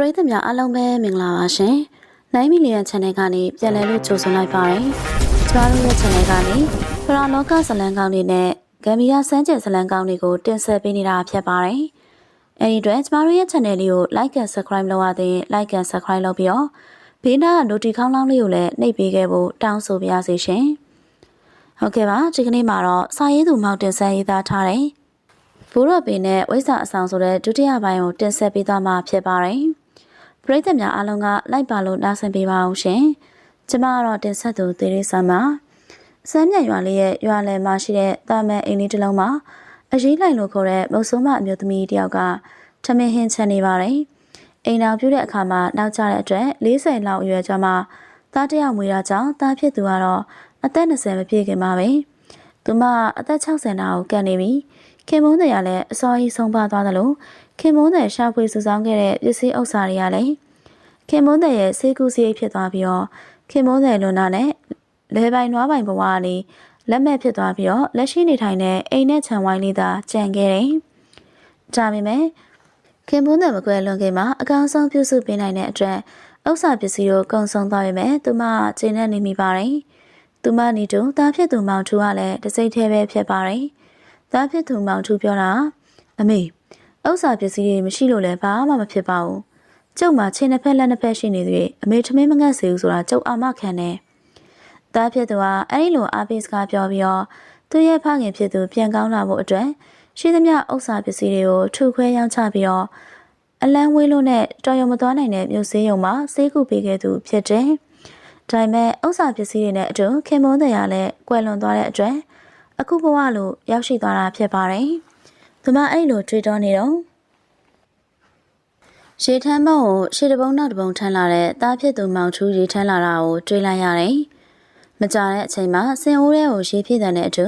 ပရိသတ်များအားလုံးပဲမင်္ဂလာပါရှင်။9 million channel ကနေပြန်လည်လို့ကြိုဆိုလိုက်ပါရစေ။ကျွန်တော်တို့ရဲ့ channel ကနေပရာလောကဇလံကောင်းတွေနဲ့ဂမ်ဘီယာစမ်းကျင်ဇလံကောင်းတွေကိုတင်ဆက်ပေးနေတာဖြစ်ပါတယ်။အဲဒီအတွက်ကျွန်တော်တို့ရဲ့ channel လေးကို like and subscribe လုပ်ရတဲ့ like and subscribe လုပ်ပြီးတော့ဘေးနား notification ခေါင်းလောင်းလေးကိုလည်းနှိပ်ပေးခဲ့ဖို့တောင်းဆိုပါရစေရှင်။ဟုတ်ကဲ့ပါဒီကနေ့မှာတော့စာရေးသူမောက်တင်ဆက်ရေးသားထားတဲ့ဘိုးတော်ပင်နဲ့ဝိဇ္ဇာအဆောင်ဆိုတဲ့ဒုတိယပိုင်းကိုတင်ဆက်ပေးသွားမှာဖြစ်ပါတယ်။ ပရိသတ်များအားလုံးကလိုက်ပါလို့နားဆင်ပေးပါအောင်ရှင်။ကျမကတော့တင်ဆက်သူသေရေးဆမ်းပါ။စမ်းမြတ်ရွာလေးရဲ့ရွာလယ်မှာရှိတဲ့တာမန်အိမ်လေးတစ်လုံးမှာအရေးလိုက်လို့ခေါ်တဲ့မုတ်ဆိုးမအမျိုးသမီးတယောက်ကထမင်းဟင်းချက်နေပါတယ်။အိမ်တော်ပြုတဲ့အခါမှာနောက်ကျတဲ့အတွက်40လောက်အရွယ်ကျမှသားတစ်ယောက်မွေးတာကြောင့်သားဖြစ်သူကတော့အသက်20မပြည့်ခင်ပါပဲ။သူမအသက်60လောက်ကိုကပ်နေပြီ။ခင်မုန်းတဲ့ရလည်းအစောကြီးဆုံးပါသွားသလို ခင်မုန်းတဲ့ရှာဖွေစုဆောင်းခဲ့တဲ့ပစ္စည်းဥစ္စာတွေကလည်းခင်မုန်းတဲ့ရဲ့ဆေးကူးစရိတ်ဖြစ်သွားပြီးတော့ခင်မုန်းတဲ့လွန်နာနဲ့လဲပိုင်နွားပိုင်ဘဝကနေလက်မဲ့ဖြစ်သွားပြီးတော့လက်ရှိနေထိုင်တဲ့အိမ်နဲ့ခြံဝိုင်းလေးသာကြံခဲ့တယ်။ဒါပေမဲ့ခင်မုန်းတဲ့မကွဲလွန်ခင်မှာအကောင်ဆုံးပြုစုပေးနိုင်တဲ့အတွက်ဥစ္စာပစ္စည်းတို့ကုန်ဆုံးသွားပြီမဲ့သူမကျင်းနေနေမိပါတယ်။သူမနေတူတားဖြစ်သူမောင်ထူကလည်းတစိမ့်သေးပဲဖြစ်ပါတယ်။သားဖြစ်သူမောင်ထူပြောတာအမေ ဥစ္စာပစ္စည်းတွေမရှိလို့လည်းဘာမှမဖြစ်ပါဘူးကျုပ်မှာခြေနှစ်ဖက်လက်နှစ်ဖက်ရှိနေသေးတယ်အမေထမင်းမငတ်စေဘူးဆိုတာကျုပ်အာမခံတယ်သားဖြစ်သူကအဲ့ဒီလိုအားပေးစကားပြောပြီးတော့သူ့ရဲ့ဖခင်ဖြစ်သူပြန်ကောင်းလာဖို့အတွက်ရှိသမျှဥစ္စာပစ္စည်းတွေကိုထုခွဲရောင်းချပြီးတော့အလန်းဝေးလို့နဲ့တော်ရုံမသွားနိုင်တဲ့မြို့စေးရုံမှာစေးကူပေးခဲ့သူဖြစ်တယ်။ဒါပေမဲ့ဥစ္စာပစ္စည်းတွေနဲ့အတူခင်မုန်းတရားလည်းကွယ်လွန်သွားတဲ့အတွက်အခုဘဝလို့ရောက်ရှိသွားတာဖြစ်ပါတယ်။ သူမအဲ့လိုတွေးတောနေတော့ရေထမ်းမုံကိုရှေ့တပုံနောက်တပုံထမ်းလာတဲ့တားဖြစ်သူမောင်ထူးရေထမ်းလာတာကိုတွေးလိုက်ရတယ်။မကြတဲ့အချိန်မှာစင်အိုးထဲကိုရေဖြည့်တဲ့အတူ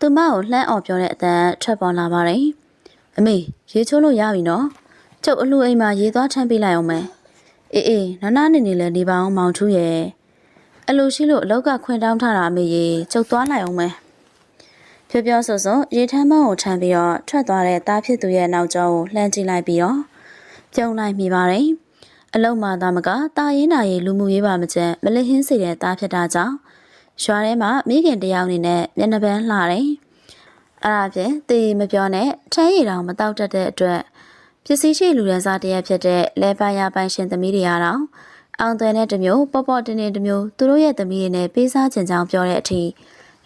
သူမကိုလှမ်းအောင်ပြောတဲ့အတန်ထွက်ပေါ်လာပါတယ်။အမေရေချိုးလို့ရပြီနော်။ကျုပ်အလှအိမ်မှာရေသွားထမ်းပေးလိုက်အောင်မယ်။အေးအေးနနာနေနေလဲနေပါအောင်မောင်ထူးရဲ့။အလိုရှိလို့အလောက်ကခွင်တောင်းထားတာအမေရေကျုပ်သွားလိုက်အောင်မယ်။ ပြောပြောဆိုဆိုရေထမ်းမကိုထမ်းပြီးတော့ထွက်သွားတဲ့သားဖြစ်သူရဲ့နောက်ကျောကိုလှမ်းကြည့်လိုက်ပြီးတော့ကြုံလိုက်မိပါတယ်။အလုံးမာသားမကတာရင်နာရီလူမှုရေးပါမကျန်မလဟင်းစေတဲ့သားဖြစ်တာကြောင့်ရွာထဲမှာမိခင်တယောက်အနေနဲ့မျက်နှာပန်းလှတယ်။အဲ့ဒါဖြင့်တေမပြောနဲ့ထမ်းရည်တော်မတောက်တတ်တဲ့အတွက်ပစ္စည်းရှိလူရန်စားတရက်ဖြစ်တဲ့လဲပါရပိုင်ရှင်သမီးတွေရတော့အောင်သွဲတဲ့တမျိုးပေါ့ပေါ့တင်းတင်းတမျိုးသူတို့ရဲ့သမီးတွေနဲ့ပေးစားခြင်းကြောင့်ပြောတဲ့အထိ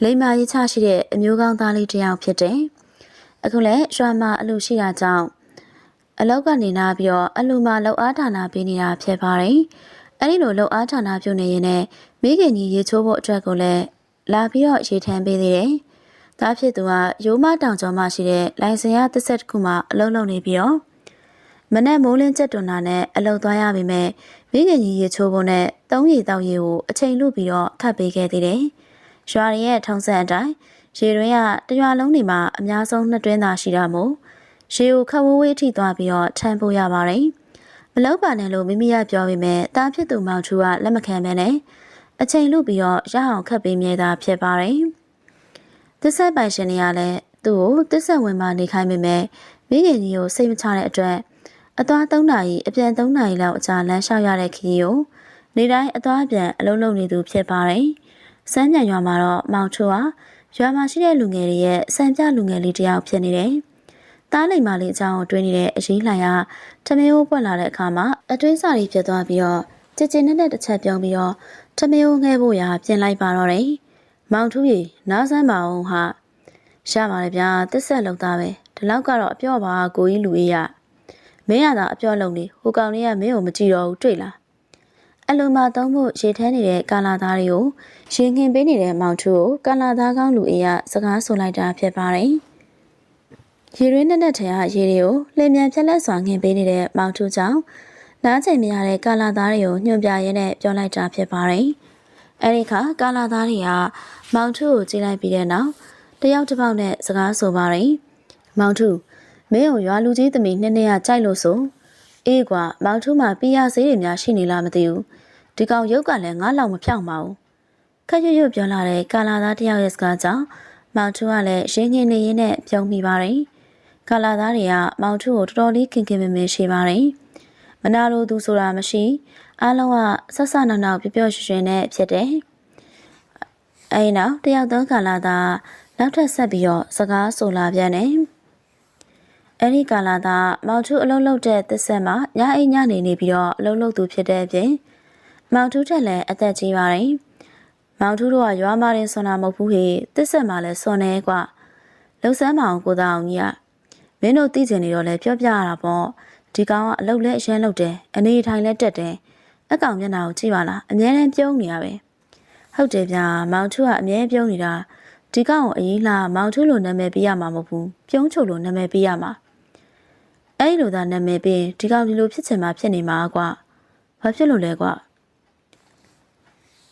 လိမ္မာရေးချရှိတဲ့အမျိုးကောင်းသားလေးတစ်ယောက်ဖြစ်တယ်။အခုလည်းရွာမှာအလူရှိတာကြောင့်အလောက်ကနေနာပြီးတော့အလူမှာလောက်အားဌာနပေးနေတာဖြစ်ပါတယ်။အဲဒီလိုလောက်အားဌာနပြုနေရင်လည်းမိခင်ကြီးရေချိုးဖို့အတွက်ကိုလည်းလာပြီးတော့ရေထမ်းပေးသေးတယ်။ဒါဖြစ်သူကရိုးမတောင်ကျော်မှရှိတဲ့လိုင်စင်ရတစ်ဆက်တစ်ခုမှအလုံးလုံးနေပြီးတော့မနဲ့မိုးလင်းချက်တွန်တာနဲ့အလုတ်သွားရပြီမဲ့မိခင်ကြီးရေချိုးဖို့နဲ့သုံးရီတောက်ရီကိုအချိန်လူပြီးတော့ခတ်ပေးခဲ့သေးတယ်။ ရွာရဲ့ထုံစံအတိုင်းရေတွင်းကတရွာလုံးနေမှာအများဆုံးနှစ်တွင်းသာရှိတာမို့ရေကိုခက်ဝဝေးထိသွားပြီးတော့ထမ်းပိုးရပါတယ်။မလောက်ပါနဲ့လို့မိမိကပြောပေမဲ့တားဖြစ်သူမောင်ထူကလက်မခံဘဲနဲ့အချိန်လူပြီးတော့ရအောင်ခတ်ပေးမြဲတာဖြစ်ပါတယ်။သစ္စာပိုင်ရှင်တွေကလည်းသူ့ကိုသစ္စာဝင်မှနေခိုင်းပေမဲ့မိခင်ကြီးကိုစိတ်မချတဲ့အတွက်အသွား၃နာရီအပြန်၃နာရီလောက်အကြာလမ်းလျှောက်ရတဲ့ခရီးကိုနေတိုင်းအသွားအပြန်အလုံးလုံးနေသူဖြစ်ပါတယ်။ စမ်းပြန်ရွာမှာတော့မောင်ချိုဟာရွာမှာရှိတဲ့လူငယ်တွေရဲ့စံပြလူငယ်လေးတယောက်ဖြစ်နေတယ်။တားလိမ်မာလေးအကြောင်းတွင်းနေတဲ့အရေးလှိုင်ကထမင်းကိုပွက်လာတဲ့အခါမှာအတွင်းစာတွေဖြစ်သွားပြီးတော့ကြည်ကြည်နဲ့နဲ့တစ်ချက်ပြောင်းပြီးတော့ထမင်းကိုငဲဖို့ရာပြင်လိုက်ပါတော့တယ်။မောင်ထူးကြီးနားဆန်းပါအောင်ဟာရပါတယ်ဗျာတစ်ဆက်လောက်သားပဲဒီလောက်ကတော့အပြော့ပါကိုကြီးလူအေးရမင်းရတာအပြော့လုံးနေဟိုကောင်လေးကမင်းကိုမကြည့်တော့ဘူးတွေ့လား အလိုမှာသုံးဖို့ရေထဲနေတဲ့ကာလာသားတွေကိုရင်ငင်ပေးနေတဲ့မောင်ထူကိုကာလာသားကောင်းလူအေးကစကားဆိုလိုက်တာဖြစ်ပါတယ်။ရေရင်းနဲ့နဲ့ထဲကရေတွေကိုလင်မြန်ဖြက်လက်စွာငင်ပေးနေတဲ့မောင်ထူကြောင့်နားချိန်မရတဲ့ကာလာသားတွေကိုညွှန်ပြရင်းနဲ့ပြောလိုက်တာဖြစ်ပါတယ်။အဲဒီခါကာလာသားတွေကမောင်ထူကိုကြည့်လိုက်ပြီးတဲ့နောက်တယောက်တစ်ပေါက်နဲ့စကားဆိုပါတယ်။မောင်ထူမင်းကိုရွာလူကြီးသမီးနှစ်နှစ်ရကြိုက်လို့ဆိုအေးကွာမောင်ထူးမှာပြရဆေးတွေများရှိနေလားမသိဘူး ဒီကောင်ရုပ်ကလည်းငါ့လောက်မဖြောက်ပါဘူးခက်ရွရွပြောလာတဲ့ကာလာသားတယောက်ရဲ့စကားကြောင့်မောင်ထူးကလည်းရင်းငင်နေရင်းနဲ့ပြုံးမိပါတယ်ကာလာသားတွေကမောင်ထူးကိုတော်တော်လေးခင်ခင်မင်မင်ရှိပါတယ်မနာလိုသူဆိုတာမရှိအားလုံးကဆက်ဆနောက်နောက်ပျော်ပျော်ရွှင်ရွှင်နဲ့ဖြစ်တယ်အဲဒီနောက်တယောက်သုံးခါလာသာနောက်ထပ်ဆက်ပြီးတော့စကားဆိုလာပြန်တယ်အဲ့ဒီကာလာသာမောင်ထူးအလုံးလုံးတဲ့သစ္ဆက်မှာညအိမ်ညနေနေပြီးတော့အလုံးလုံးသူဖြစ်တဲ့အပြင် မောင်ထူးတက်လည်းအသက်ကြီးပါတယ်မောင်ထူးတို့ကရွာမာရင်ဆွန်တာမဟုတ်ဘူးဟေသစ္ဆက်မှာလည်းဆွန်နေကွာလှုပ်ဆန်းမအောင်ကိုသားအောင်ကြီးကမင်းတို့သိကျင်နေတော့လဲပြောပြရတာပေါ့ဒီကောင်ကအလုပ်လဲအရန်လုပ်တယ်အနေထိုင်လဲတက်တယ်အကောင်မျက်နှာကိုကြည့်ပါလားအမြဲတမ်းပြုံးနေရပဲဟုတ်တယ်ဗျာမောင်ထူးကအမြဲပြုံးနေတာဒီကောင်ကိုအရင်လာမောင်ထူးလိုနာမည်ပေးရမှာမဟုတ်ဘူးပြုံးချုပ်လိုနာမည်ပေးရမှာအဲ့ဒီလိုသာနာမည်ပေးဒီကောင်ဒီလိုဖြစ်ချင်မှဖြစ်နေမှာကွာဘာဖြစ်လို့လဲကွာ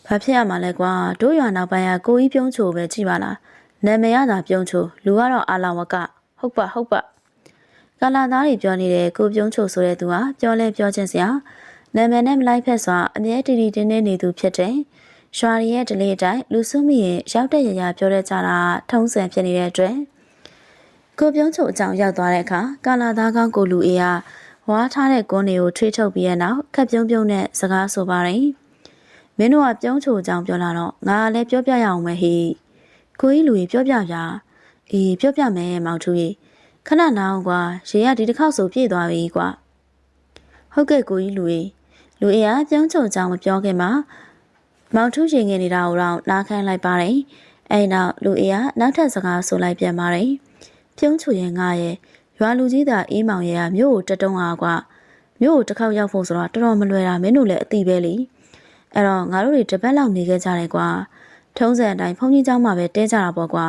ဘာဖြစ်ရမှာလဲကွာတို့ရွာနောက်ပိုင်းကကိုကြီးပြုံးချိုပဲကြည့်ပါလားနာမည်ရတာပြုံးချိုလူကတော့အာလောင်ဝကဟုတ်ပါဟုတ်ပါကာလာသားတွေပြောနေတဲ့ကိုပြုံးချိုဆိုတဲ့သူဟာပြောလဲပြောချင်းစရာနာမည်နဲ့မလိုက်ဖက်စွာအမြဲတည်တည်တင်းတင်းနေသူဖြစ်တယ်ရွာရီရဲ့ဒလေးအတိုင်းလူစုမိရင်ရောက်တဲ့ရရပြောတဲ့ကြတာထုံးစံဖြစ်နေတဲ့အတွက်ကိုပြုံးချိုအကြောင်းရောက်သွားတဲ့အခါကာလာသားကောင်းကိုလူအေးကဝါထားတဲ့ကွန်းတွေကိုထွေးထုတ်ပြီးတဲ့နောက်ခက်ပြုံးပြုံးနဲ့စကားဆိုပါတယ် မင်းတို့ကပြုံးချိုအကြောင်းပြောလာတော့ငါလည်းပြောပြရအောင်မယ်ဟေ့ကိုကြီးလူကြီးပြောပြပြအေးပြောပြမယ်မောင်ထူးကြီးခဏနာအောင်ကွာရေကဒီတစ်ခေါက်ဆိုပြည့်သွားပြီကွာဟုတ်ကဲ့ကိုကြီးလူကြီးလူအေးကပြုံးချိုအကြောင်းမပြောခင်မှာမောင်ထူးရင်ငင်နေတာကိုတော့နားခိုင်းလိုက်ပါတယ်အဲ့နောက်လူအေးကနောက်ထပ်စကားဆိုလိုက်ပြန်ပါတယ်ပြုံးချိုရဲ့ငါရဲ့ရွာလူကြီးသာအေးမောင်ရဲ့ကမြို့ကိုတတုံးအားကွာမြို့ကိုတစ်ခေါက်ရောက်ဖို့ဆိုတော့တော်တော်မလွယ်တာမင်းတို့လည်းအသိပဲလी အဲ့တော့ငါတို့တွေတစ်ပတ်လောက်နေခဲ့ကြတယ်ကွာထုံးစံအတိုင်းဖုန်ကြီးเจ้าမှာပဲတဲကြတာပေါ့ကွာ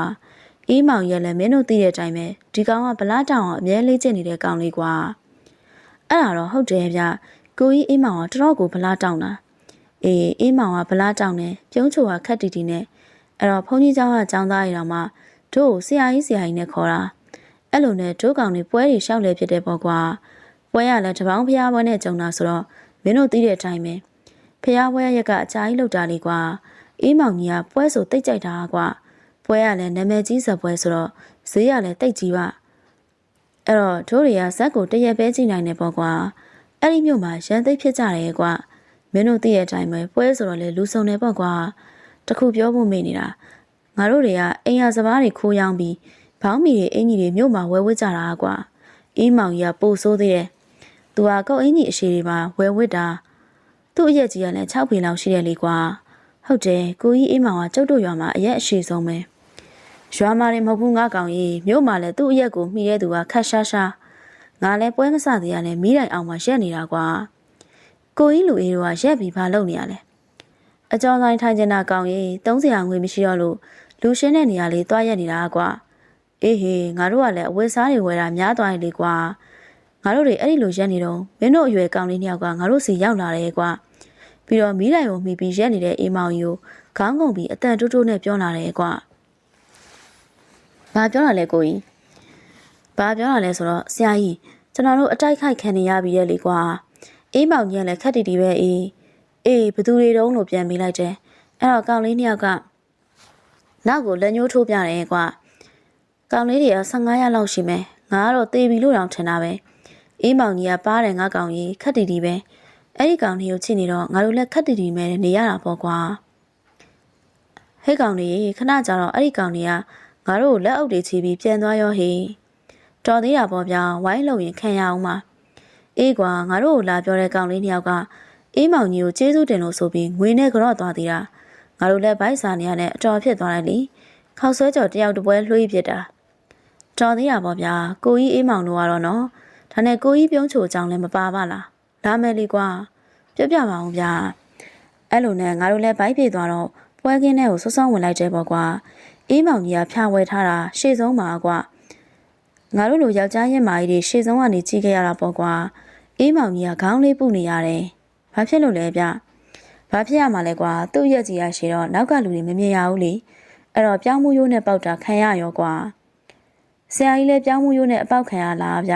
အေးမောင်ရဲ့လည်းမင်းတို့သိတဲ့အတိုင်းပဲဒီကောင်ကဗလားတောင်အောင်အမြဲလေးကျင့်နေတဲ့ကောင်လေးကွာအဲ့ဒါတော့ဟုတ်တယ်ဗျကိုကြီးအေးမောင်ကတော်တော်ကိုဗလားတောင်တာအေးအေးမောင်ကဗလားတောင်နေပြုံးချိုကခက်တီတီနဲ့အဲ့တော့ဖုန်ကြီးเจ้าကចောင်းသားရတော်မှာတို့ဆရာကြီးဆရာကြီးနဲ့ခေါ်တာအဲ့လိုနဲ့တို့ကောင်တွေပွဲတွေရှောက်လဲဖြစ်တယ်ပေါ့ကွာပွဲရလဲတပေါင်းဖျားပွဲနဲ့ကြုံတာဆိုတော့မင်းတို့သိတဲ့အတိုင်းပဲ ဖျားပွဲရက်ကအကြာကြီးလောက်တာလေးကွာအေးမောင်ကြီးကပွဲဆိုတိတ်ကြိုက်တာကွာပွဲရလဲနာမည်ကြီးဇပွဲဆိုတော့ဈေးရလဲတိတ်ကြီးပါအဲ့တော့တို့တွေကဇက်ကိုတရက်ပဲကြည့်နိုင်တယ်ပေါ့ကွာအဲ့ဒီမြို့မှာရန်သိပ်ဖြစ်ကြတယ်ကွာမင်းတို့သိတဲ့အတိုင်းပဲပွဲဆိုတော့လေလူစုံတယ်ပေါ့ကွာတခုပြောဖို့မေ့နေတာငါတို့တွေကအိမ်ရစပားတွေခိုးရောင်းပြီးဘောင်းမီတွေအင်ကြီးတွေမြို့မှာဝဲဝစ်ကြတာကွာအေးမောင်ကြီးကပို့ဆိုးသေးတယ်သူကကောက်အင်ကြီးအရှိတွေမှာဝဲဝစ်တာ သူ့အရက်ကြီးကလည်း6ပေလောက်ရှိတယ်လေကွာဟုတ်တယ်ကိုကြီးအေးမောင်ကကျုပ်တို့ရွာမှာအရက်အရှိဆုံးပဲရွာမှာလည်းမဟုတ်ဘူးငါကောင်ကြီးမြို့မှာလည်းသူ့အရက်ကိုမှီတဲ့သူကခတ်ရှားရှားငါလည်းပွဲမစသေးရနဲ့မိတိုင်အောင်မှရက်နေတာကွာကိုကြီးလူအေးတို့ကရက်ပြီးဘာလုပ်နေရလဲအကျော်ဆိုင်ထိုင်ကျင်တာကောင်ကြီး300ငွေမရှိတော့လို့လူရှင်းတဲ့နေရာလေးတွားရက်နေတာကွာအေးဟေးငါတို့ကလည်းအဝတ်စားတွေဝယ်တာများသွားရင်လေကွာ ငါတို့တွေအဲ့ဒီလိုရက်နေတော့မင်းတို့အရွယ်ကောင်လေးနှစ်ယောက်ကငါတို့စီရောက်လာတယ်ကွာပြီးတော့မိတိုင်ကိုမှီပြီးရက်နေတဲ့အေးမောင်ကြီးကိုခေါင်းကုန်ပြီးအတန်တိုးတိုးနဲ့ပြောလာတယ်ကွာဘာပြောတာလဲကိုကြီးဘာပြောတာလဲဆိုတော့ဆရာကြီးကျွန်တော်တို့အတိုက်ခိုက်ခံနေရပြီရဲ့လေကွာအေးမောင်ကြီးကလည်းခက်တီတီပဲအေးအေးဘသူတွေတုံးလို့ပြန်မေးလိုက်တယ်အဲ့တော့ကောင်လေးနှစ်ယောက်ကနောက်ကိုလက်ညှိုးထိုးပြတယ်ကွာကောင်လေးတွေက15ရက်လောက်ရှိမယ်ငါကတော့တေးပြီလို့တောင်ထင်တာပဲ အေးမောင်ကြီးကပါတယ်ငါကောင်ကြီးခက်တီတီပဲအဲ့ဒီကောင်လေးကိုချစ်နေတော့ငါတို့လည်းခက်တီတီမဲနေရတာပေါ့ကွာဟဲ့ကောင်လေးခဏကြာတော့အဲ့ဒီကောင်လေးကငါတို့လက်အုပ်တွေချီပြီးပြန်သွားရောဟေးတော်သေးတာပေါ့ဗျာဝိုင်းလုံရင်ခံရအောင်ပါအေးကွာငါတို့ကိုလာပြောတဲ့ကောင်လေးနှစ်ယောက်ကအေးမောင်ကြီးကိုကျေးဇူးတင်လို့ဆိုပြီးငွေနဲ့ကြော့သွားသေးတာငါတို့လည်းဗိုက်စာနေရတဲ့အတော်ဖြစ်သွားတယ်လीခောက်ဆွဲကြော်တယောက်တပွဲလှွေးပြစ်တာတော်သေးတာပေါ့ဗျာကိုကြီးအေးမောင်တို့ကတော့နော် ဒါနဲ့ကိုကြီးပြုံးချိုအကြောင်းလည်းမပါပါလားလာမယ်လေကွာပြပြပါအောင်ဗျာအဲ့လိုနဲ့ငါတို့လည်းဗိုက်ပြေသွားတော့ပွဲကင်းထဲကိုဆွဆောင်းဝင်လိုက်တယ်ပေါ့ကွာအေးမောင်ကြီးကဖြာဝဲထားတာရှေ့ဆုံးမှာကွာငါတို့လိုယောက်ျားရင်မာကြီးတွေရှေ့ဆုံးကနေကြီးခဲ့ရတာပေါ့ကွာအေးမောင်ကြီးကခေါင်းလေးပုနေရတယ်ဘာဖြစ်လို့လဲဗျဘာဖြစ်ရမှာလဲကွာသူ့ရက်ကြီးရရှေတော့နောက်ကလူတွေမမြင်ရဘူးလေအဲ့တော့ပြောင်းမှုရိုးနဲ့ပေါက်တာခံရရောကွာဆရာကြီးလည်းပြောင်းမှုရိုးနဲ့အပေါက်ခံရလားဗျ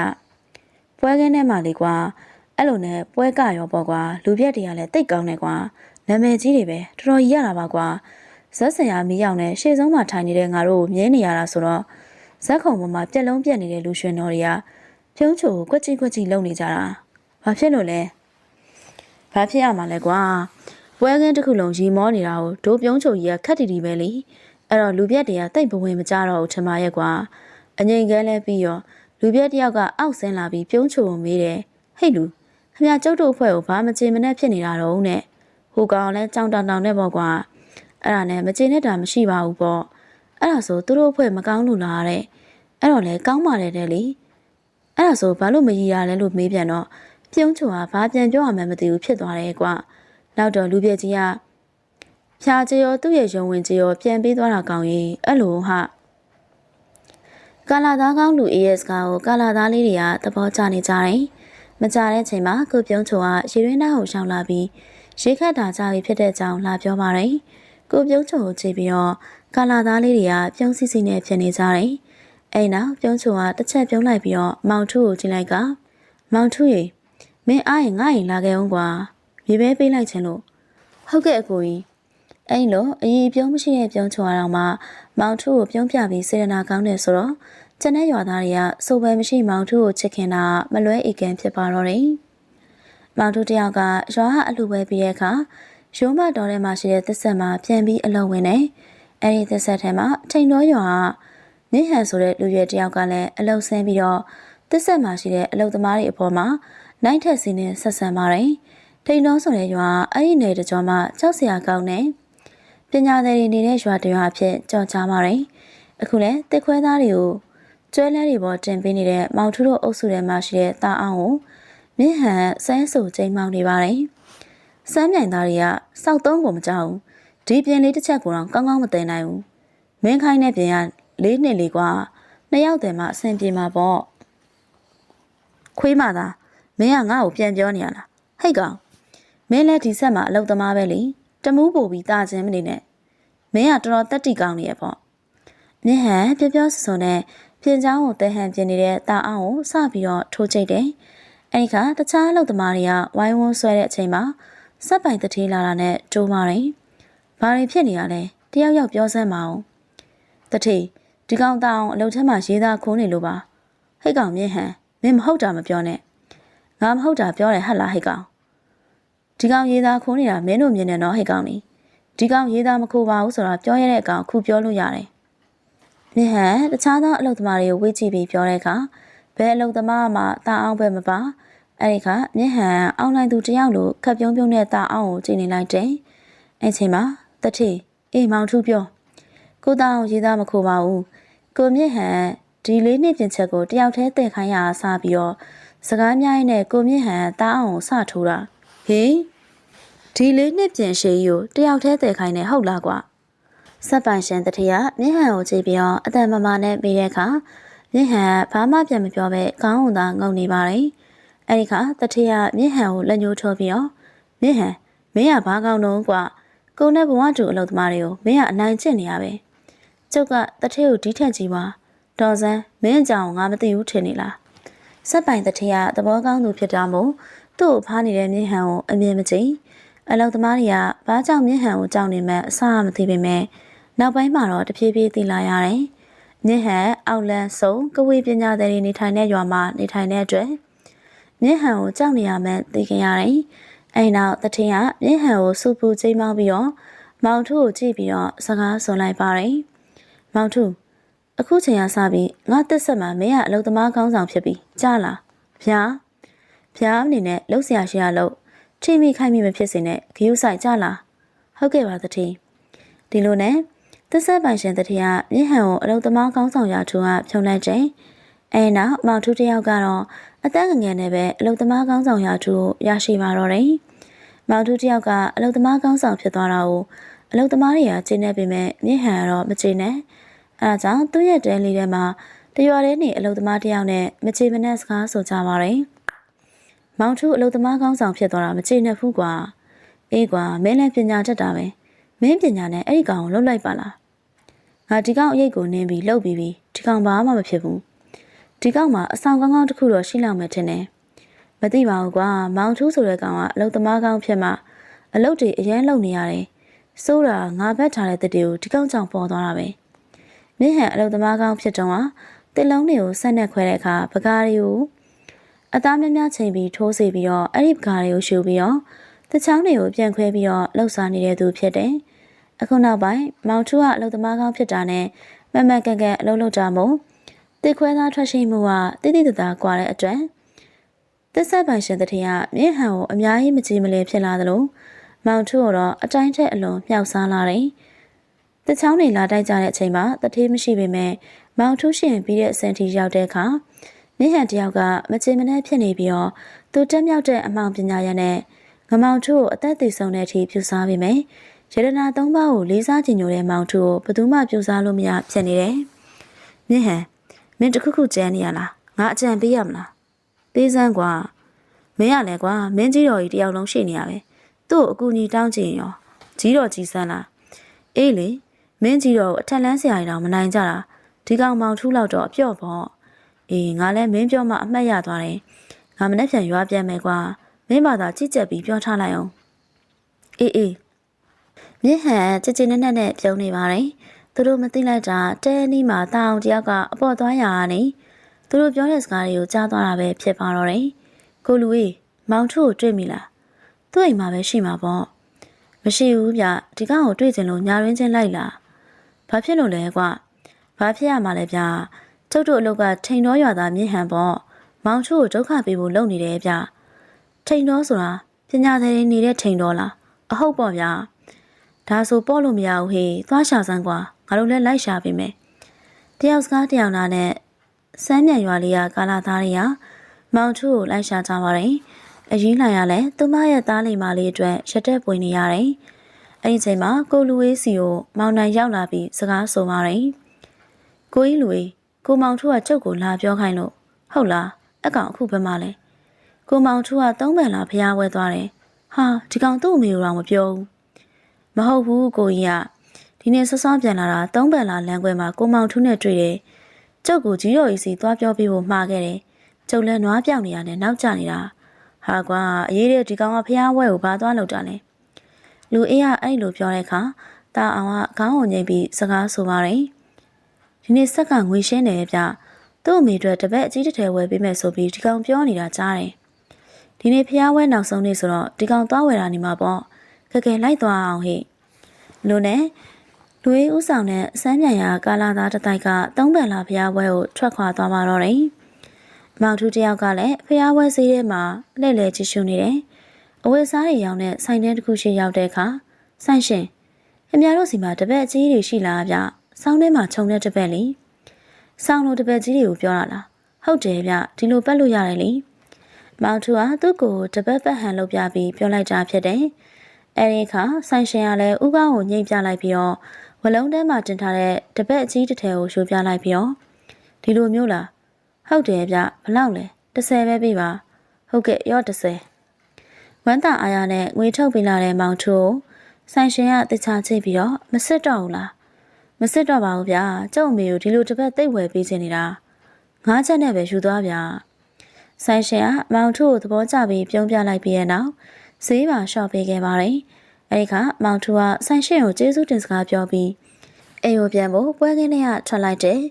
ပွဲကင်းထဲမှာလေကွာအဲ့လိုနဲ့ပွဲကရောပေါ့ကွာလူပြက်တွေကလည်းတိတ်ကောင်းတယ်ကွာနာမည်ကြီးတွေပဲတော်တော်ကြီးရတာပါကွာဇက်ဆရာမီးရောက်နဲ့ရှေ့ဆုံးမှာထိုင်နေတဲ့ငါတို့ကိုမြဲနေရတာဆိုတော့ဇက်ခုံပေါ်မှာပြက်လုံးပြက်နေတဲ့လူရွှင်တော်တွေကဖြုံးချိုကိုကွက်ကြည့်ကွက်ကြည့်လုံနေကြတာဘာဖြစ်လို့လဲဘာဖြစ်ရမှာလဲကွာပွဲကင်းတစ်ခုလုံးရီမောနေတာကိုဒိုးပြုံးချုံကြီးကခက်တီတီပဲလေအဲ့တော့လူပြက်တွေကတိတ်ဘဝင်မကြတော့ဘူးထင်ပါရဲ့ကွာအငိမ်ကဲလဲပြီးရော လူပြက်တယောက်ကအောက်ဆင်းလာပြီးပြုံးချုံကိုမေးတယ်ဟိတ်လူခမကျုပ်တို့အဖွဲ့ကိုဘာမချေမနဲ့ဖြစ်နေတာတော့နဲ့ဟိုကောင်လဲကြောင်တောင်တောင်နဲ့ပေါ့ကွာအဲ့ဒါနဲ့မချေနဲ့တာမရှိပါဘူးပေါ့အဲ့ဒါဆိုသူတို့အဖွဲ့မကောင်းလို့လားတဲ့အဲ့တော့လဲကောင်းပါတယ်တဲ့လေအဲ့ဒါဆိုဘာလို့မရည်ရလဲလို့မေးပြန်တော့ပြုံးချုံကဘာပြန်ပြောရမှန်းမသိဘူးဖြစ်သွားတယ်ကွာနောက်တော့လူပြက်ကြီးကဖြာချေရောသူ့ရဲ့ရုံဝင်ချေရောပြန်ပေးသွားတာကောင်းရင်အဲ့လိုဟာ ကာလာသားကောင်းလူ AS ကကိုကာလာသားလေးတွေကသဘောကျနေကြတယ်။မကြတဲ့ချိန်မှာကိုပြုံးချုံကရေရင်းနှောက်ကိုရှောင်လာပြီးရေခတ်တာကြပြီဖြစ်တဲ့အကြောင်းလာပြောပါတယ်။ကိုပြုံးချုံကိုကြည့်ပြီးတော့ကာလာသားလေးတွေကပြုံးစီစီနဲ့ဖြစ်နေကြတယ်။အဲ့နောက်ပြုံးချုံကတစ်ချက်ပြုံးလိုက်ပြီးတော့မောင်ထုကိုကြည့်လိုက်ကမောင်ထုရေမင်းအားရင်ငါ့ရင်လာခဲ့အောင်ကွာမြေပဲပေးလိုက်ခြင်းလို့ဟုတ်ကဲ့အကိုကြီး အဲ့လိုအရေးပြုံးမရှိတဲ့ပြုံးချုံရအောင်မှမောင်ထုကိုပြုံးပြပြီးစေရနာကောင်းတယ်ဆိုတော့ကျန်တဲ့ရွာသားတွေကစိုးပဲမရှိမောင်ထုကိုချစ်ခင်တာမလွဲဧကန်ဖြစ်ပါတော့တယ်။မောင်ထုတယောက်ကရွာအလှပွဲပြီးတဲ့အခါရုံးမတော်ထဲမှာရှိတဲ့သစ္ဆက်မှာပြန်ပြီးအလုံးဝင်နေ။အဲ့ဒီသစ္ဆက်ထဲမှာထိန်တော်ရွာကမြင့်ဟန်ဆိုတဲ့လူရွယ်တယောက်ကလည်းအလုံးဆင်းပြီးတော့သစ္ဆက်မှာရှိတဲ့အလုပ်သမားတွေအပေါ်မှာနိုင်ထက်စီနဲ့ဆက်ဆံပါတယ်။ထိန်တော်ဆိုတဲ့ရွာအဲ့ဒီနယ်တကြောမှာကြောက်စရာကောင်းတဲ့ ပညာသည်တွေနေတဲ့ရွာတရွာအဖြစ်ကြော်ကြားပါတယ်။အခုလည်းတစ်ခွဲသားတွေကိုကျွဲလဲတွေပေါ်တင်ပေးနေတဲ့မောင်ထူးတို့အုပ်စုထဲမှာရှိတဲ့တာအောင်ကိုမြင့်ဟန်ဆန်းဆူချိန်မောင်းနေပါတယ်။စမ်းမြိုင်သားတွေကစောက်သုံးကိုမကြောက်ဘူး။ဒီပြင်လေးတစ်ချက်ကိုတော့ကောင်းကောင်းမသိနိုင်ဘူး။မင်းခိုင်းတဲ့ပြင်ကလေးနှစ်လေးကွာနှစ်ယောက်တည်းမှအဆင်ပြေမှာပေါ့။ခွေးမသားမင်းကငါ့ကိုပြန်ပြောနေရလား။ဟိတ်ကောင်မင်းလည်းဒီဆက်မှာအလုပ်သမားပဲလေ။ တမူးပို့ပြီးတာခြင်းမနေနဲ့။မင်းကတော်တော်တက်တီကောင်းနေရပေါ့။မြင့်ဟန်ပြောပြောဆိုဆိုနဲ့ပြင်ချောင်းကိုတဲဟန်ပြနေတဲ့တာအောင်ကိုစပြီးတော့ထိုးချိတ်တယ်။အဲဒီကတခြားအလုပ်သမားတွေကဝိုင်းဝန်းဆွဲတဲ့အချိန်မှာစက်ပိုင်တထေးလာတာနဲ့တိုးမာတယ်။ဘာတွေဖြစ်နေရလဲ။တယောက်ယောက်ပြောစမ်းမအောင်။တထေးဒီကောင်တာအောင်အလုပ်ထဲမှာရေးသားခိုးနေလို့ပါ။ဟိတ်ကောင်မြင့်ဟန်မင်းမဟုတ်တာမပြောနဲ့။ငါမဟုတ်တာပြောတယ်ဟတ်လားဟိတ်ကောင်။ ဒီကောင်ရေးသားခိုးနေတာမင်းတို့မြင်နေတော့ဟိတ်ကောင်နေ။ဒီကောင်ရေးသားမခိုးပါဘူးဆိုတာပြောရတဲ့အကောင်ခုပြောလို့ရတယ်။မြင့်ဟန်တခြားသောအလုပ်သမားတွေကိုဝေ့ကြည့်ပြီးပြောတဲ့အခါဘယ်အလုပ်သမားမှတာအောင်ပဲမပါအဲ့ဒီကမြင့်ဟန်အောင်းလိုက်သူတယောက်လိုခက်ပြုံးပြုံးနဲ့တာအောင်ကိုကြည့်နေလိုက်တယ်အဲ့ချိန်မှာတတိအေးမောင်ထူးပြောကိုတာအောင်ရေးသားမခိုးပါဘူးကိုမြင့်ဟန်ဒီလေးနှစ်ပြင်ချက်ကိုတယောက်တည်းတည့်ခိုင်းရဆာပြီးတော့စကားများရင်းနဲ့ကိုမြင့်ဟန်တာအောင်ကိုစထိုးတာဟေး ဒီလေးနှစ်ပြင်ရှိကြီးကိုတယောက်တည်းတည့်ခိုင်းနေဟုတ်လားကွာဆက်ပိုင်ရှင်တတိယမြင့်ဟန်ကိုကြည့်ပြီးတော့အတန်မမနဲ့ပြီးတဲ့အခါမြင့်ဟန်ဘာမှပြန်မပြောပဲခေါင်းုံသာငုံနေပါတယ်။အဲဒီခါတတိယမြင့်ဟန်ကိုလက်ညှိုးထိုးပြီးတော့မြင့်ဟန်မင်းကဘာကောင်းတော့ကွာကိုနဲ့ဘဝတူအလုပ်သမားတွေကိုမင်းကအနိုင်ကျင့်နေရပဲ။ကျုပ်ကတတိယကိုဒီထက်ကြီးပါတော်စမ်းမင်းအကြောင်းငါမသိဘူးထင်နေလား။ဆက်ပိုင်တတိယသဘောကောင်းသူဖြစ်တာမို့သူ့ကိုဖားနေတဲ့မြင့်ဟန်ကိုအမြင်မကြည့် အလုပ်သမားတွေကဘာကြောင့်မြင့်ဟန်ကိုကြောက်နေမှအဆမသိပေမဲ့နောက်ပိုင်းမှာတော့တဖြည်းဖြည်းသိလာရတယ်။မြင့်ဟန်အောက်လန်းစုံကဝေပညာသည်တွေနေထိုင်တဲ့ရွာမှာနေထိုင်တဲ့အတွက်မြင့်ဟန်ကိုကြောက်နေရမှန်းသိကြရတယ်။အဲဒီနောက်တထင်းကမြင့်ဟန်ကိုစူပူချိန်မောင်းပြီးတော့မောင်ထုကိုကြည့်ပြီးတော့စကားဆွန်လိုက်ပါတယ်။မောင်ထုအခုချိန်ကစပြီးငါတက်ဆက်မှာမင်းကအလုပ်သမားကောင်းဆောင်ဖြစ်ပြီးကြားလား။ဗျာဗျာအနေနဲ့လှုပ်ရှားရှိရလို့ ထိမိခိုက်မိမဖြစ်စေနဲ့ဂယုဆိုင်ကြားလား။ဟုတ်ကဲ့ပါတထင်းဒီလိုနဲ့သစ္စာပိုင်ရှင်တတိယမြင့်ဟန်ကိုအလုသမားကောင်းဆောင်ရာထူးကဖြုံလိုက်ချိန်အဲနောက်မောင်ထူးတယောက်ကတော့အသက်ငငယ်နဲ့ပဲအလုသမားကောင်းဆောင်ရာထူးရရှိပါတော့တယ်။မောင်ထူးတယောက်ကအလုသမားကောင်းဆောင်ဖြစ်သွားတာကိုအလုသမားတွေကကျင်းနေပေမဲ့မြင့်ဟန်ကတော့မကျင်းနဲ့။အဲဒါကြောင့်သူ့ရဲ့တဲလေးထဲမှာတရွာထဲနေအလုသမားတယောက်နဲ့မချေမနဲ့စကားဆိုကြပါတယ်။ မောင်ထူးအလုသမားကောင်းဆောင်ဖြစ်သွားတာမချေနဲ့ဘူးကွာ။အေးကွာမင်းလည်းပညာတတ်တာပဲ။မင်းပညာနဲ့အဲ့ဒီကောင်ကိုလှုပ်လိုက်ပါလားငါဒီကောင်အရေးကိုနင်းပြီးလှုပ်ပြီးပြီးဒီကောင်ဘာမှမဖြစ်ဘူးဒီကောင်မှာအဆောင်ကောင်းကောင်းတစ်ခုတော့ရှိလောက်မယ်ထင်တယ်မသိပါဘူးကွာမောင်ထူးဆိုတဲ့ကောင်ကအလုတ်သမားကောင်ဖြစ်မှအလုတ်တွေအရင်လှုပ်နေရတယ်စိုးတာငါဘက်ထားတဲ့တတိကိုဒီကောင်ကြောင့်ပေါ်သွားတာပဲမြင့်ဟန်အလုတ်သမားကောင်ဖြစ်တော့တင်လုံးတွေကိုဆက်နဲ့ခွဲတဲ့အခါပကားတွေကို အသားများများချိန်ပြီးထိုးစီပြီးတော့အဲ့ဒီပကားတွေကိုရှူပြီးတော့တချောင်းတွေကိုပြန်ခွဲပြီးတော့လှုပ်ရှားနေတဲ့သူဖြစ်တယ်။အခုနောက်ပိုင်းမောင်ထူးကအလုပ်သမားကောင်းဖြစ်တာနဲ့မမတ်ကန်ကန်အလုပ်လုပ်ကြမို့တစ်ခွဲသားထွက်ရှိမှုကတိတိတသားကွာတဲ့အတွက်သစ္စာပိုင်ရှင်တတိယမြင့်ဟန်ကိုအများကြီးမကြည်မလင်ဖြစ်လာသလိုမောင်ထူးကတော့အတိုင်းထက်အလွန်မြောက်စားလာတယ်။တချောင်းတွေလာတိုက်ကြတဲ့အချိန်မှာတထေးမရှိပေမဲ့မောင်ထူးရှင်ပြီးတဲ့အစင်တီရောက်တဲ့အခါ မြင့်ဟန်တယောက်ကမကြည်မနှဲဖြစ်နေပြီးတော့သူတက်မြောက်တဲ့အမောင်ပညာရနဲ့ငမောင်ထုကိုအသက်သေဆုံးတဲ့အထိပြူစားပြီးမယ်ရတနာသုံးပါးကိုလေးစားကြည်ညိုတဲ့မောင်ထုကိုဘယ်သူမှပြူစားလို့မရဖြစ်နေတယ်မြင့်ဟန်မင်းတခုခုကြမ်းနေရလားငါအကြံပေးရမလားသေးစမ်းကွာမင်းရလဲကွာမင်းကြီးတော်ကြီးတယောက်လုံးရှိနေရပဲသူ့ကိုအကူကြီးတောင်းကြည့်ရင်ရောကြီးတော်ကြီးစမ်းလားအေးလေမင်းကြီးတော်ကိုအထက်လန်းဆရာကြီးတော်မနိုင်ကြတာဒီကောင်မောင်ထူးလောက်တော့အပြော့ပေါ့ အေးငါလည်းမင်းပြောမှအမှတ်ရသွားတယ်ငါမနေ့ပြန်ရွာပြန်မယ်ကွာမင်းဘာသာကြည့်ကြက်ပြီးပြောထားလိုက်အောင်အေးအေးမြင့်ဟန်ကြည်ကြည်နက်နက်နဲ့ပြုံးနေပါတယ်သူတို့မသိလိုက်တာတဲနီးမှာတာအောင်တယောက်ကအပေါ်သွားရာကနေသူတို့ပြောတဲ့စကားတွေကိုကြားသွားတာပဲဖြစ်ပါတော့တယ်ကိုလူကြီးမောင်ထုကိုတွေ့မိလားသူ့အိမ်မှာပဲရှိမှာပေါ့မရှိဘူးဗျဒီကောင်ကိုတွေ့ကြလို့ညာရင်းချင်းလိုက်လာဘာဖြစ်လို့လဲကွာဘာဖြစ်ရမှာလဲဗျ ကျုပ်တို့အလုပ်ကထိန်တော်ရွာသားမြင့်ဟန်ပေါ့မောင်ထုကိုဒုက္ခပေးဖို့လုပ်နေတယ်ဗျထိန်တော်ဆိုတာပညာသည်နေတဲ့ထိန်တော်လားအဟုတ်ပေါ့ဗျာဒါဆိုပေါ့လို့မရဘူးဟေးသွားရှာစမ်းကွာငါတို့လည်းလိုက်ရှာပေးမယ်တယောက်စကားတယောက်နာနဲ့စမ်းမြန်ရွာလေးကကာလာသားတွေကမောင်ထုကိုလိုက်ရှာကြပါတယ်အရင်လိုက်ရလဲသူမရဲ့သားလေးမလေးအတွက်ရတက်ပွေနေရတယ်အဲ့ဒီချိန်မှာကိုလူဝေးစီကိုမောင်နိုင်ရောက်လာပြီးစကားဆိုပါတယ်ကိုကြီးလူဝေး ကိုမောင်ထုကကျုပ်ကိုလာပြောခိုင်းလို့ဟုတ်လားအကောင်အခုဘယ်မှာလဲကိုမောင်ထူးကသုံးပန်လာဖျားဝဲသွားတယ်ဟာဒီကောင်သူ့အမေကိုတော့မပြောဘူးမဟုတ်ဘူးကိုကြီးကဒီနေ့ဆော့ဆော့ပြန်လာတာသုံးပန်လာလမ်းခွဲမှာကိုမောင်ထူးနဲ့တွေ့တယ်ကျုပ်ကိုကြီးတော်ကြီးစီသွားပြောပြီးဖို့မှားခဲ့တယ်ကျုပ်လည်းနွားပြောင်နေရတယ်နောက်ကျနေတာဟာကွာအရေးတဲ့ဒီကောင်ကဖျားဝဲကိုဘာသွားလောက်တာလဲလူအေးကအဲ့လိုပြောတဲ့အခါတာအောင်ကခေါင်းကိုငိမ့်ပြီးစကားဆိုပါတယ် ဒီနေ့ဆက်ကငွေရှင်းတယ်ဗျသူ့အမေအတွက်တပည့်အကြီးတစ်ထည်ဝယ်ပေးမယ်ဆိုပြီးဒီကောင်ပြောနေတာကြားတယ်။ဒီနေ့ဖျားဝဲနောက်ဆုံးနေ့ဆိုတော့ဒီကောင်သွားဝယ်တာနေမှာပေါ့။ကဲကဲလိုက်သွားအောင်ဟိ။လူနဲ့လူရေးဥဆောင်နဲ့စမ်းမြန်ရာကာလာသားတစ်တိုက်ကသုံးပန်လာဖျားဝဲကိုထွက်ခွာသွားမှာတော့တယ်။မောင်ထူးတယောက်ကလည်းဖျားဝဲစီးထဲမှာလှည့်လည်ကြည့်ရှုနေတယ်။အဝယ်စားတွေရောင်းတဲ့ဆိုင်တဲတစ်ခုရှိရောက်တဲ့အခါဆိုင်ရှင်ခင်ဗျားတို့စီမှာတပည့်အကြီးတွေရှိလားဗျ။ ဆောင်းထဲမှာခြုံတဲ့တပည့်လी။ဆောင်းလိုတပည့်ကြီးတွေကိုပြောတာလားဟုတ်တယ်ဗျဒီလိုပတ်လို့ရတယ်လေမောင်ထူကသူ့ကိုတပတ်ပတ်ဟန်လုပ်ပြပြီးပြောလိုက်တာဖြစ်တယ်အဲဒီအခါဆိုင်ရှင်ကလည်းဥကောင်းကိုညှိပြလိုက်ပြီးတော့ဝလုံးထဲမှာတင်ထားတဲ့တပတ်အကြီးတစ်ထည်ကိုရှိုးပြလိုက်ပြီးတော့ဒီလိုမျိုးလားဟုတ်တယ်ဗျဘလောက်လဲ30ပဲပြပါဟုတ်ကဲ့ရော့30ဝမ်းတာအားရနဲ့ငွေထုတ်ပေးလာတဲ့မောင်ထူကိုဆိုင်ရှင်ကတခြားချိတ်ပြီးတော့မစစ်တော့ဘူးလား မစစ်တော့ပါဘူးဗျာကျုပ်အမေကိုဒီလိုတစ်ပတ်သိပ်ဝယ်ပေးချင်နေတာငါးချက်နဲ့ပဲယူသွားဗျာဆိုင်ရှင်ကမောင်ထုကိုသဘောကျပြီးပြုံးပြလိုက်ပြီးရဲ့နောက်ဈေးပါရှော့ပေးခဲ့ပါတယ်အဲဒီခါမောင်ထုကဆိုင်ရှင်ကိုကျေးဇူးတင်စကားပြောပြီးအိမ်ကိုပြန်ဖို့ပွဲကင်းထဲကထွက်လိုက်တယ်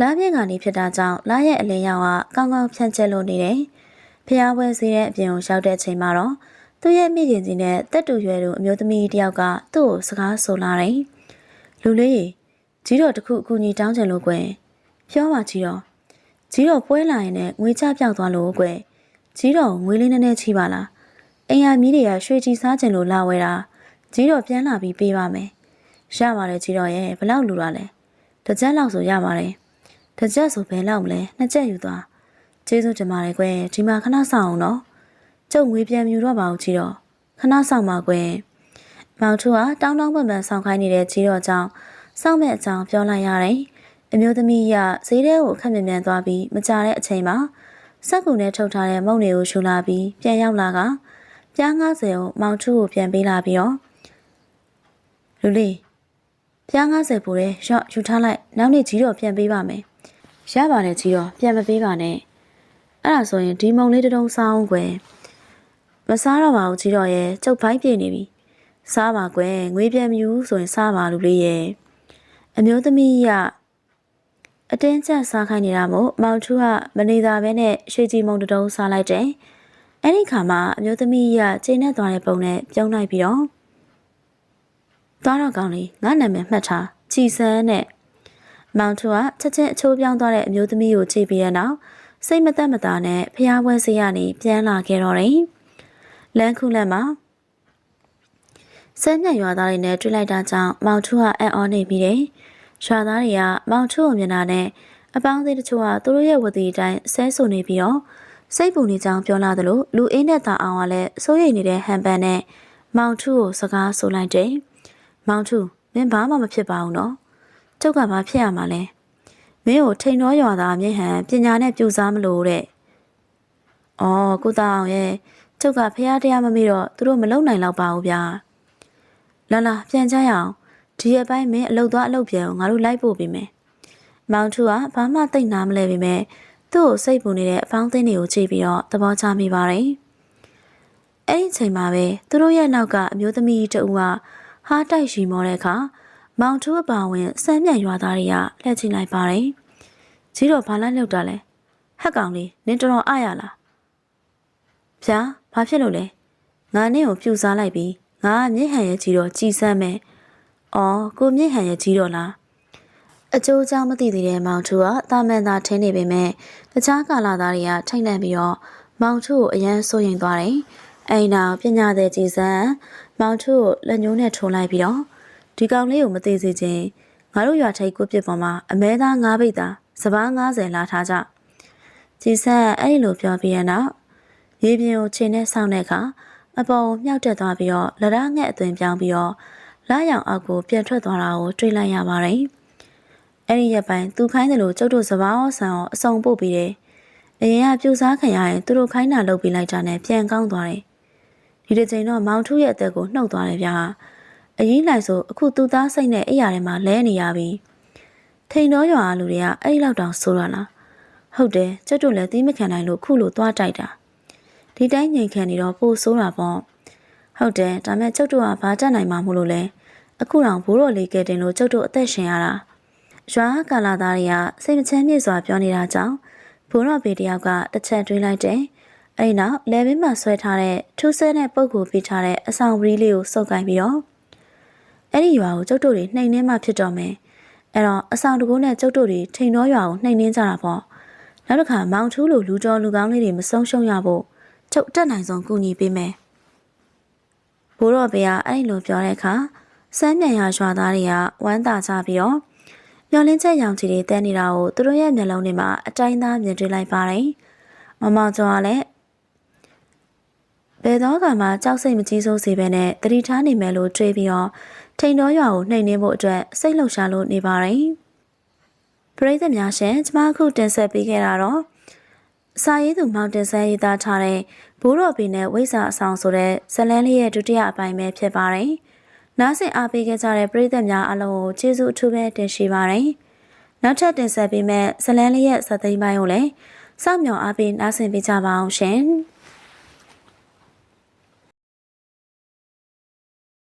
လာပြင်းကနေဖြစ်တာကြောင့်လာရဲ့အလင်းရောင်ကကောင်းကောင်းဖြန့်ကျက်လို့နေတယ်ဖျားပွဲဈေးတဲ့အပြင်ကိုရောက်တဲ့ချိန်မှာတော့သူ့ရဲ့မိခင်ကြီးနဲ့တက်တူရွယ်သူအမျိုးသမီးတယောက်ကသူ့ကိုစကားဆိုလာတယ်လူလေးကြီး တော်တခုအကူညီတောင်းချင်လို့ကွယ်ပြောပါကြီးတော်ကြီးတော်ပွဲလာရင်လည်းငွေချပြောက်သွားလို့ကွယ်ကြီးတော်ငွေလေးနည်းနည်းချိပါလားအိမ်ယာမီးတွေကရွှေချီစားချင်လို့လာဝဲတာကြီးတော်ပြန်လာပြီးပေးပါမယ်ရပါတယ်ကြီးတော်ရဲ့ဘလောက်လူရလဲတစ်ချက်လောက်ဆိုရပါတယ်တစ်ချက်ဆိုဘယ်လောက်မလဲနှစ်ချက်ယူသွားကျေးဇူးတင်ပါတယ်ကွယ်ဒီမှာခဏဆောင်အောင်နော်ကျုပ်ငွေပြန်မြူတော့ပါဦးကြီးတော်ခဏဆောင်ပါကွယ်မောင်ထူကတောင်းတောင်းပန်ပန်ဆောင်ခိုင်းနေတဲ့ကြီးတော်ကြောင့် စောင့်မဲ့အကြောင်းပြောလိုက်ရတယ်။အမျိုးသမီးကဈေးထဲကိုခက်မြန်မြန်သွားပြီးမကြတဲ့အချိန်မှာစက်ကူနဲ့ထုတ်ထားတဲ့မုံတွေကိုရှူလာပြီးပြန်ရောက်လာကပြား90ကိုမောင်ထုကိုပြန်ပေးလာပြီးတော့လူလေးပြား90ပူတယ်ရော့ယူထားလိုက်နောက်နေ့ကြီးတော့ပြန်ပေးပါမယ်။ရပါတယ်ကြီးတော့ပြန်မပေးပါနဲ့။အဲ့ဒါဆိုရင်ဒီမုံလေးတုံးစားအောင်ကွယ်။မစားတော့ပါဘူးကြီးတော့ရဲ့ကျုပ်ဖိုင်းပြေနေပြီ။စားပါကွယ်ငွေပြန်မြူဆိုရင်စားပါလူလေးရဲ့။ အမျိုးသမီးကအတင်းကျပ်စားခိုင်းနေတာမို့မောင်ထူးကမနေသာပဲနဲ့ရွှေကြည်မုံတုံးစားလိုက်တယ်အဲ့ဒီခါမှာအမျိုးသမီးကချိန်နဲ့သွားတဲ့ပုံနဲ့ပြုံးလိုက်ပြီးတော့သွားတော့ကောင်းလေငါနာမည်မှတ်ထားချီဆန်းနဲ့မောင်ထူကချက်ချင်းအချိုးပြောင်းသွားတဲ့အမျိုးသမီးကိုကြည့်ပြီးတဲ့နောက်စိတ်မသက်မသာနဲ့ဖျားပွဲစေးရနေပြန်လာခဲ့တော့တယ်လမ်းခုလက်မှာ ဆန်းညံရွာသားတွေနဲ့တွေ့လိုက်တာကြောင့်မောင်ထူကအံ့ဩနေပြီးတယ်ရွာသားတွေကမောင်ထူကိုမြင်တာနဲ့အပေါင်းအသင်းတချို့ကသူတို့ရဲ့ဝတီအတိုင်းဆဲဆူနေပြီးတော့စိတ်ပူနေကြောင်းပြောလာသလိုလူအင်းနဲ့တာအောင်ကလည်းစိုးရိမ်နေတဲ့ဟန်ပန်နဲ့မောင်ထူကိုစကားဆိုလိုက်တယ်။မောင်ထူမင်းဘာမှမဖြစ်ပါဘူးနော်။ကျုပ်ကဘာဖြစ်ရမှာလဲ။မင်းကိုထိန်တော်ရွာသားမြေဟန်ပညာနဲ့ပြူစားမလို့တဲ့။အော်ကုသအောင်ရဲ့ကျုပ်ကဖះတရားမမေ့တော့သူတို့မလုံနိုင်တော့ပါဘူးဗျာ။ လာလာပြန်ကြရအောင်ဒီအပိုင်းမင်းအလုတ်သွားအလုတ်ပြန်အောင်ငါတို့လိုက်ပို့ပေးမယ်။မောင်ထူကဘာမှသိနာမလဲပေမဲ့သူ့ကိုစိတ်ပူနေတဲ့အပေါင်းအသင်းတွေကိုကြည့်ပြီးတော့သဘောချမိပါတယ်။အဲ့ဒီအချိန်မှာပဲသူတို့ရဲ့နောက်ကအမျိုးသမီးတဦးကဟားတိုက်ရှိမောတဲ့အခါမောင်ထူးအပါဝင်စမ်းမြတ်ရွာသားတွေကလှည့်ချင်လိုက်ပါတယ်။ကြီးတော့ဘာလိုက်လောက်တာလဲ။ဟက်ကောင်လေးနင်တော်တော်အားရလား။ဗျာဘာဖြစ်လို့လဲ။ငါနဲ့ကိုပြူစားလိုက်ပြီး ငါကမြင့်ဟန်ရဲ့ကြီးတော့ကြည်စမ်းမယ်။အော်ကိုမြင့်ဟန်ရဲ့ကြီးတော့လား။အကျိုးအကြောင်းမသိသေးတဲ့မောင်ထူကတာမန်သာထင်းနေပေမဲ့တခြားကာလာသားတွေကထိုက်လန့်ပြီးတော့မောင်ထူကိုအရန်စိုးရိမ်သွားတယ်။အဲဒီနောက်ပညာသည်ကြည်စမ်းမောင်ထူကိုလက်ညှိုးနဲ့ထုံလိုက်ပြီးတော့ဒီကောင်လေးကိုမသိစေခြင်းငါတို့ရွာထိတ်ကိုပြစ်ပေါ်မှာအမဲသား၅ပိတ်သားစပား90လာထားကြ။ကြည်စမ်းအဲ့ဒီလိုပြောပြီးရနောက်ရေပြင်ကိုခြေနဲ့ဆောင်းတဲ့အခါ အပေါ်ကိုမြောက်တက်သွားပြီးတော့လက်ရငှက်အသွင်ပြောင်းပြီးတော့လာရောင်အောက်ကိုပြန်ထွက်သွားတာကိုတွေ့လိုက်ရပါတယ်။အဲ့ဒီရက်ပိုင်းသူခိုင်းတယ်လို့ကျုပ်တို့စပားရောဆန်ရောအစုံပို့ပြီးတယ်။အရင်ကပြူစားခံရရင်သူတို့ခိုင်းတာလုပ်ပြီးလိုက်တာနဲ့ပြန်ကောင်းသွားတယ်။ဒီတစ်ချိန်တော့မောင်ထုရဲ့အသက်ကိုနှုတ်သွားတယ်ဗျာ။အရင်လိုက်ဆိုအခုသူသားစိတ်နဲ့အိယာထဲမှာလဲနေရပြီ။ထိန်တော်ရွာလူတွေကအဲ့ဒီလောက်တောင်ဆိုးရလား။ဟုတ်တယ်ကျုပ်တို့လည်းသီးမခံနိုင်လို့ခုလိုသွားတိုက်တာ။ ဒီတိုင်းငိန်ခံနေတော့ပိုဆိုးတာပေါ့။ဟုတ်တယ်ဒါမဲ့ကျုပ်တို့ကဘာတတ်နိုင်မှာမို့လို့လဲ။အခုတောင်ဘိုးတော်လေးကဲတင်လို့ကျုပ်တို့အသက်ရှင်ရတာ။ရွာကာလာသားတွေကစိတ်မချမ်းမြေ့စွာပြောနေတာကြောင့်ဘိုးတော်ဘေတယောက်ကတစ်ချက်တွေးလိုက်တယ်။အဲဒီနောက်လဲဘင်းမှာဆွဲထားတဲ့ထူးဆဲတဲ့ပုံကိုပေးထားတဲ့အဆောင်ပရီးလေးကိုစုပ်ကိုင်းပြီးတော့အဲ့ဒီရွာကိုကျုပ်တို့တွေနှိမ်နှင်းမှဖြစ်တော့မယ်။အဲ့တော့အဆောင်တကူနဲ့ကျုပ်တို့တွေထိန်တော်ရွာကိုနှိမ်နှင်းကြတာပေါ့။နောက်တစ်ခါမောင်ထူးလိုလူတော်လူကောင်းလေးတွေမဆုံးရှုံးရဖို့ ကျုပ်တက်နိုင်ဆုံးကူညီပေးမယ်။ဘိုးတော်ဘေကအဲ့လိုပြောတဲ့အခါစမ်းမြန်ရရွာသားတွေကဝမ်းသာကြပြီးတော့မျောလင်းချက်ရောင်ချီတွေတဲနေတာကိုသူတို့ရဲ့မျက်လုံးတွေမှာအတိုင်းသားမြင်တွေ့လိုက်ပါတယ်။မမောင်ကျော်ကလည်းဘယ်တော့မှကြောက်စိတ်မကြီးစိုးစေဘဲနဲ့တတိထားနေမယ်လို့တွေးပြီးတော့ထိန်တော်ရွာကိုနှိမ်နှင်းဖို့အတွက်စိတ်လှုပ်ရှားလို့နေပါတယ်။ပရိသတ်များရှင်ကျမအခုတင်ဆက်ပေးခဲ့တာတော့ စာရေးသူမောင်တင်ဆန်းရေးသားထားတဲ့ဘိုးတော်ပင်နဲ့ဝိဇာအဆောင်ဆိုတဲ့ဇလန်းလေးရဲ့ဒုတိယအပိုင်းပဲဖြစ်ပါတယ်။နားဆင်အားပေးခဲ့ကြတဲ့ပရိသတ်များအလုံးကိုကျေးဇူးအထူးပဲတင်ရှိပါတယ်။နောက်ထပ်တင်ဆက်ပေးမယ့်ဇလန်းလေးရဲ့စသိမ်းပိုင်းကိုလည်းစောင့်မျှော်အားပေးနားဆင်ပေးကြပါအောင်ရှင်။